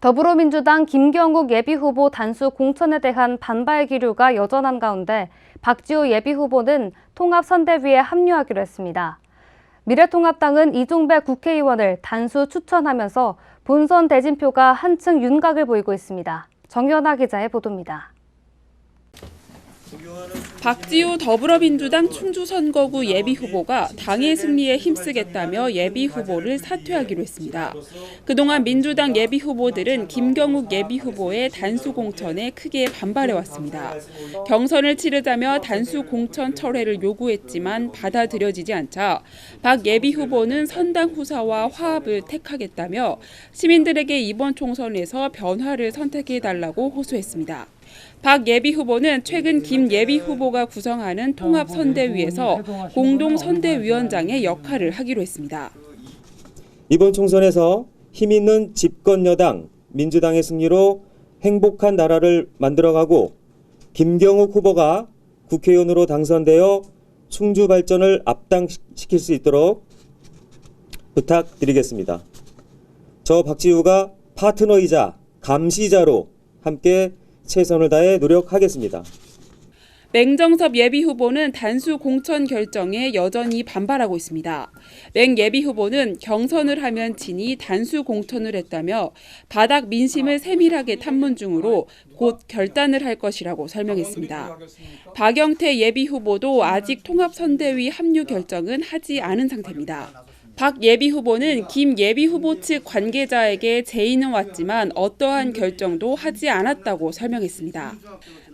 더불어민주당 김경욱 예비후보 단수 공천에 대한 반발 기류가 여전한 가운데 박지호 예비후보는 통합선대위에 합류하기로 했습니다. 미래통합당은 이종배 국회의원을 단수 추천하면서 본선 대진표가 한층 윤곽을 보이고 있습니다. 정연아 기자의 보도입니다. 박지호 더불어민주당 충주 선거구 예비 후보가 당의 승리에 힘쓰겠다며 예비 후보를 사퇴하기로 했습니다. 그동안 민주당 예비 후보들은 김경욱 예비 후보의 단수 공천에 크게 반발해 왔습니다. 경선을 치르자며 단수 공천 철회를 요구했지만 받아들여지지 않자 박 예비 후보는 선당 후사와 화합을 택하겠다며 시민들에게 이번 총선에서 변화를 선택해 달라고 호소했습니다. 박 예비 후보는 최근 김 예비 후보가 구성하는 통합 선대위에서 공동 선대위원장의 역할을 하기로 했습니다. 이번 총선에서 힘 있는 집권 여당 민주당의 승리로 행복한 나라를 만들어가고 김경욱 후보가 국회의원으로 당선되어 충주 발전을 앞당시킬 수 있도록 부탁드리겠습니다. 저 박지우가 파트너이자 감시자로 함께 최선을 다해 노력하겠습니다. 맹정섭 예비 후보는 단수 공천 결정에 여전히 반발하고 있습니다. 맹 예비 후보는 경선을 하면 진이 단수 공천을 했다며 바닥 민심을 세밀하게 탐문 중으로 곧 결단을 할 것이라고 설명했습니다. 박영태 예비 후보도 아직 통합선대위 합류 결정은 하지 않은 상태입니다. 박 예비 후보는 김 예비 후보 측 관계자에게 제의는 왔지만 어떠한 결정도 하지 않았다고 설명했습니다.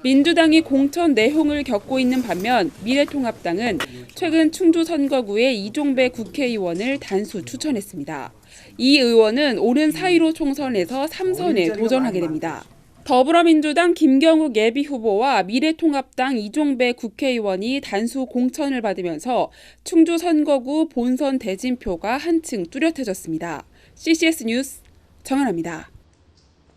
민주당이 공천 내홍을 겪고 있는 반면 미래통합당은 최근 충주 선거구에 이종배 국회의원을 단수 추천했습니다. 이 의원은 오는 4.15 총선에서 3선에 도전하게 됩니다. 더불어민주당 김경욱 예비 후보와 미래통합당 이종배 국회의원이 단수 공천을 받으면서 충주 선거구 본선 대진표가 한층 뚜렷해졌습니다. CCS 뉴스 정은아입니다.